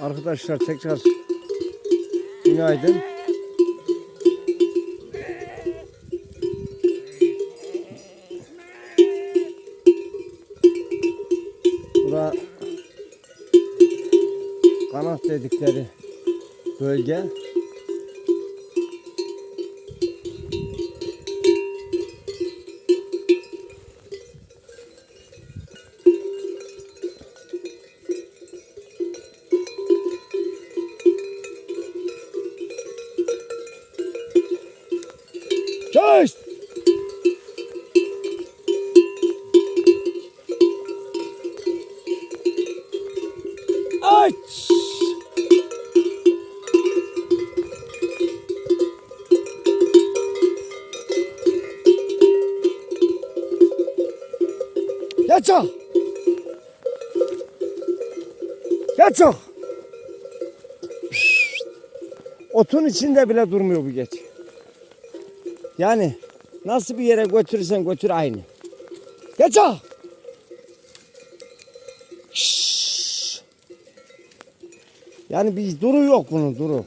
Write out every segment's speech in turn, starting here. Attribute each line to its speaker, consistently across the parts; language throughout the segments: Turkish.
Speaker 1: Arkadaşlar tekrar günaydın. Bura kanat dedikleri bölge. Geç o! Geç o! Otun içinde bile durmuyor bu geç. Yani nasıl bir yere götürürsen götür aynı. Geç o! Şşş! Yani bir duru yok bunun duru.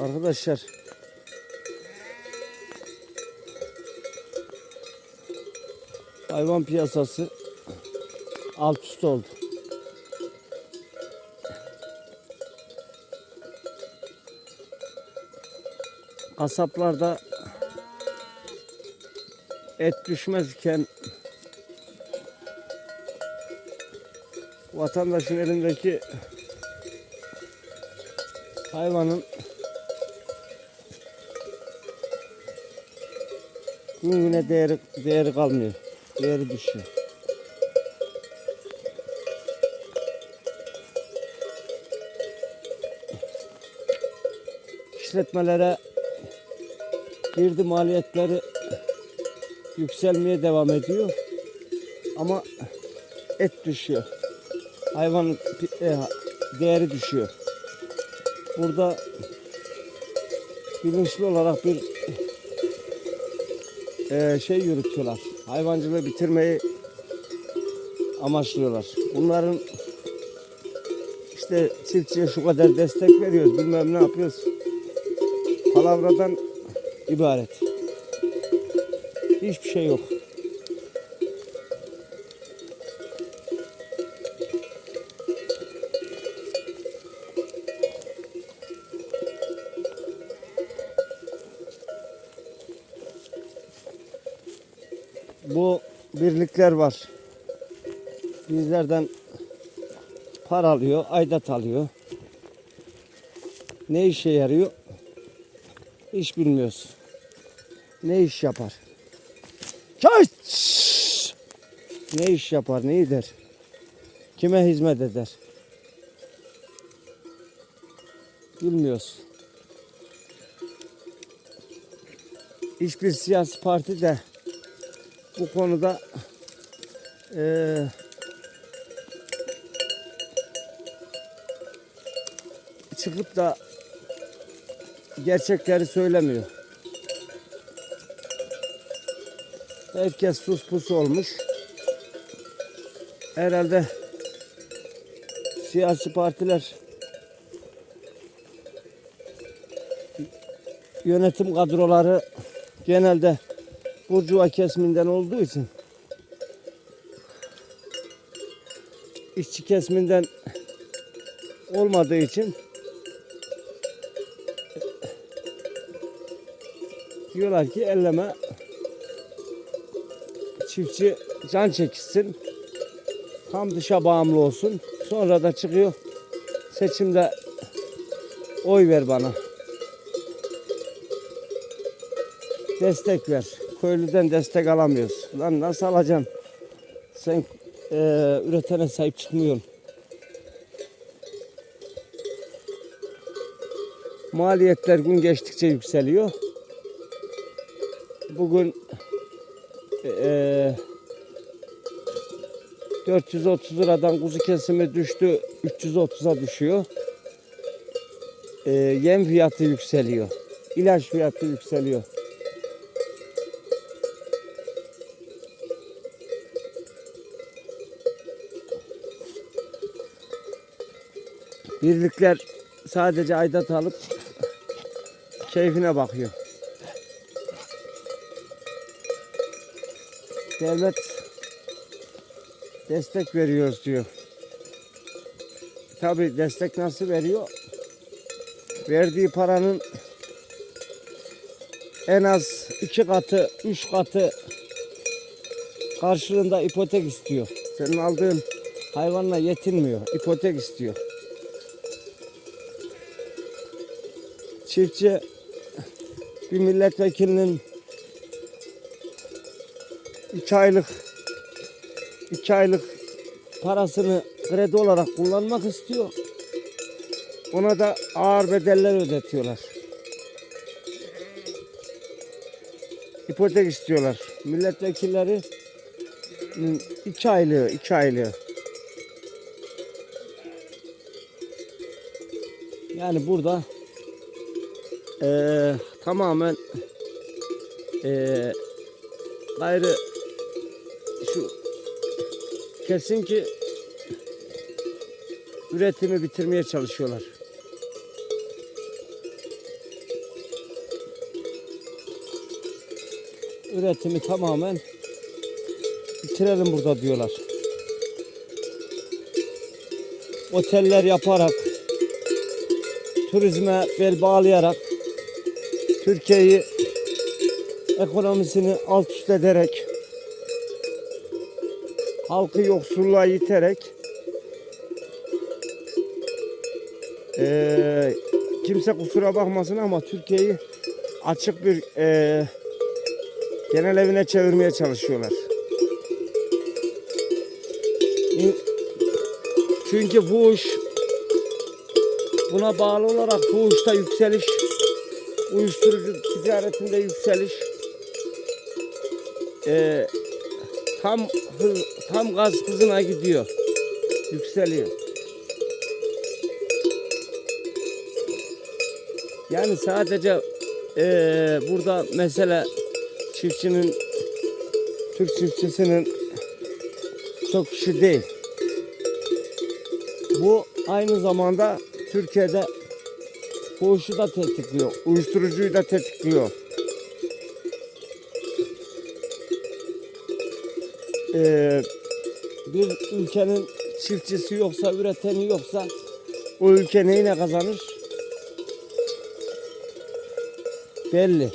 Speaker 1: Arkadaşlar hayvan piyasası alt üst oldu. Kasaplarda et düşmezken vatandaşın elindeki hayvanın gün güne değeri, değeri kalmıyor. Değeri düşüyor. İşletmelere girdi maliyetleri yükselmeye devam ediyor. Ama et düşüyor. Hayvanın e, değeri düşüyor. Burada bilinçli olarak bir e, şey yürütüyorlar. Hayvancılığı bitirmeyi amaçlıyorlar. Bunların işte çiftçiye şu kadar destek veriyoruz, bilmem ne yapıyoruz. Palavradan ibaret. Hiçbir şey yok. Bu birlikler var. Bizlerden para alıyor, aidat alıyor. Ne işe yarıyor? Hiç bilmiyoruz. Ne iş yapar? Çöş! Ne iş yapar, ne eder? Kime hizmet eder? Bilmiyoruz. Hiçbir siyasi parti de bu konuda eee çıkıp da gerçekleri söylemiyor. Herkes sus pus olmuş. Herhalde siyasi partiler yönetim kadroları genelde burjuva kesiminden olduğu için. İşçi kesiminden olmadığı için. Diyorlar ki elleme çiftçi can çekişsin. Tam dışa bağımlı olsun. Sonra da çıkıyor. Seçimde oy ver bana. Destek ver köylüden destek alamıyoruz lan nasıl alacaksın sen eee, üretene sahip çıkmıyorsun maliyetler gün geçtikçe yükseliyor bugün eee 430 liradan kuzu kesimi düştü 330'a düşüyor. Eee, yem fiyatı yükseliyor. İlaç fiyatı yükseliyor. Birlikler sadece aidat alıp keyfine bakıyor. Devlet destek veriyoruz diyor. Tabi destek nasıl veriyor? Verdiği paranın en az iki katı, üç katı karşılığında ipotek istiyor. Senin aldığın hayvanla yetinmiyor. ipotek istiyor. Çiftçi bir milletvekilinin iki aylık iki aylık parasını kredi olarak kullanmak istiyor. Ona da ağır bedeller ödetiyorlar. İpotek istiyorlar. Milletvekilleri iki aylığı, iki aylığı. Yani burada eee, tamamen eee gayrı şu kesin ki üretimi bitirmeye çalışıyorlar. Üretimi tamamen bitirelim burada diyorlar. Oteller yaparak, turizme bel bağlayarak Türkiye'yi ekonomisini alt üst ederek halkı yoksulluğa yiterek eee, kimse kusura bakmasın ama Türkiye'yi açık bir eee genel evine çevirmeye çalışıyorlar. Çünkü fuhuş buna bağlı olarak fuhuşta yükseliş, uyuşturucu ticaretinde yükseliş, eee, tam tam gaz hızına gidiyor, yükseliyor. Yani sadece eee, burada mesele çiftçinin Türk çiftçisinin çok kişi değil. Bu aynı zamanda Türkiye'de fuhuşu da tetikliyor, uyuşturucuyu da tetikliyor. Ee, bir ülkenin çiftçisi yoksa, üreteni yoksa o ülke neyine kazanır? Belli.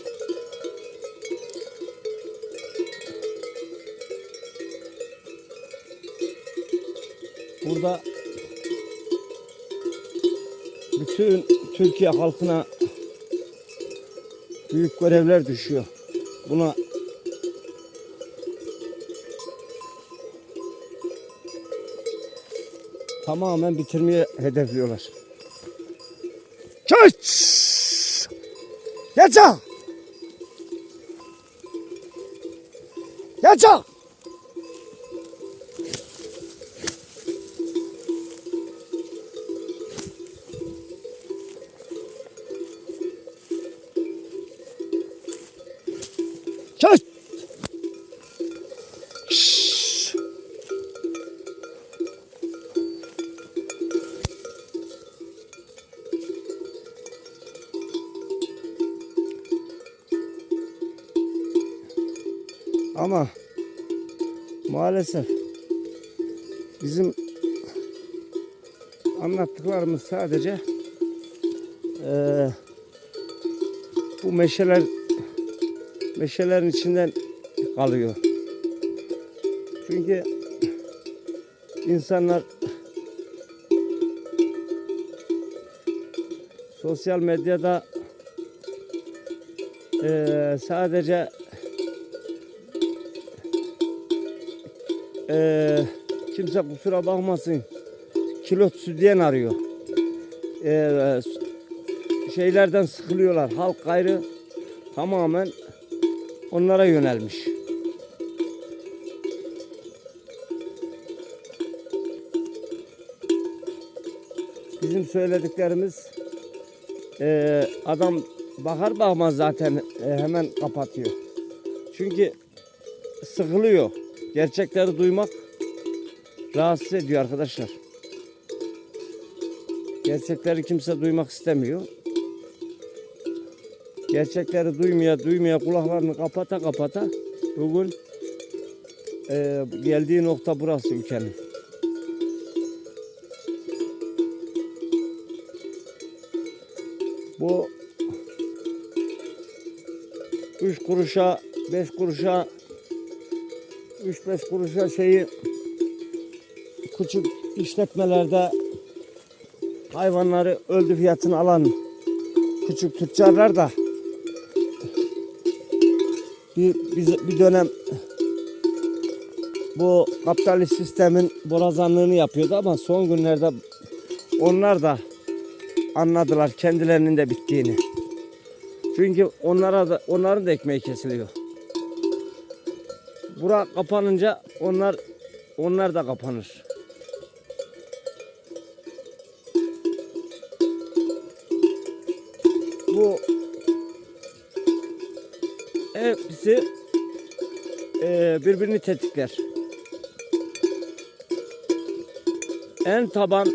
Speaker 1: Burada bütün Türkiye halkına büyük görevler düşüyor. Buna tamamen bitirmeye hedefliyorlar. Çöç! Geçe! Geçe! Ama maalesef bizim anlattıklarımız sadece eee, bu meşeler meşelerin içinden kalıyor. Çünkü insanlar sosyal medyada eee, sadece eee, kimse kusura bakmasın kilot sütyen arıyor. Eee, şeylerden sıkılıyorlar. Halk gayrı tamamen onlara yönelmiş. Bizim söylediklerimiz eee, adam bakar bakmaz zaten eee, hemen kapatıyor. Çünkü sıkılıyor. Gerçekleri duymak rahatsız ediyor arkadaşlar. Gerçekleri kimse duymak istemiyor. Gerçekleri duymaya duymaya kulaklarını kapata kapata bugün eee, geldiği nokta burası ülkenin. Bu üç kuruşa, beş kuruşa, üç beş kuruşa şeyi küçük işletmelerde hayvanları öldü fiyatını alan küçük tüccarlar da bir, bir, bir dönem bu kapitalist sistemin borazanlığını yapıyordu ama son günlerde onlar da anladılar kendilerinin de bittiğini. Çünkü onlara da onların da ekmeği kesiliyor. Bura kapanınca onlar onlar da kapanır. Bu hepsi eee, birbirini tetikler. En taban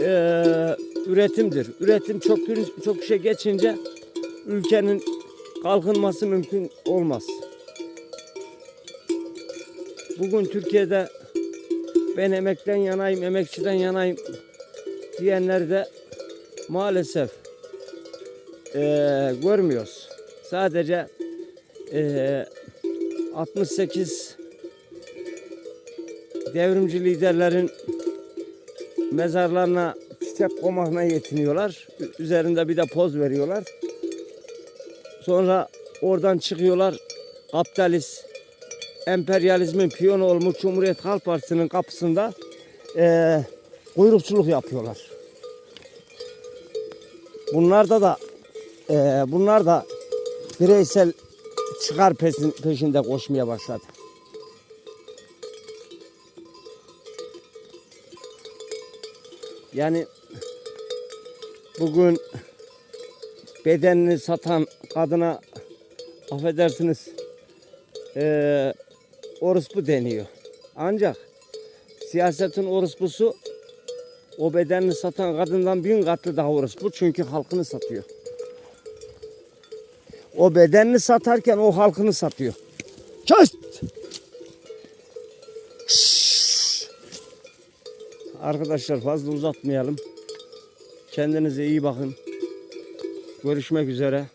Speaker 1: eee, üretimdir. Üretim çok çok şey geçince ülkenin kalkınması mümkün olmaz. Bugün Türkiye'de ben emekten yanayım, emekçiden yanayım diyenleri de maalesef eee, görmüyoruz. Sadece eee 68 devrimci liderlerin mezarlarına çiçek koymakla yetiniyorlar. Üzerinde bir de poz veriyorlar. Sonra oradan çıkıyorlar kapitalist emperyalizmin piyonu olmuş Cumhuriyet Halk Partisi'nin kapısında eee kuyrukçuluk yapıyorlar. Bunlarda da eee bunlar da bireysel çıkar peşin, peşinde koşmaya başladı. Yani bugün bedenini satan kadına affedersiniz eee orospu deniyor. Ancak siyasetin orospusu o bedenini satan kadından bin katlı daha orospu çünkü halkını satıyor. O bedenini satarken o halkını satıyor. Kes! Arkadaşlar fazla uzatmayalım. Kendinize iyi bakın. Görüşmek üzere.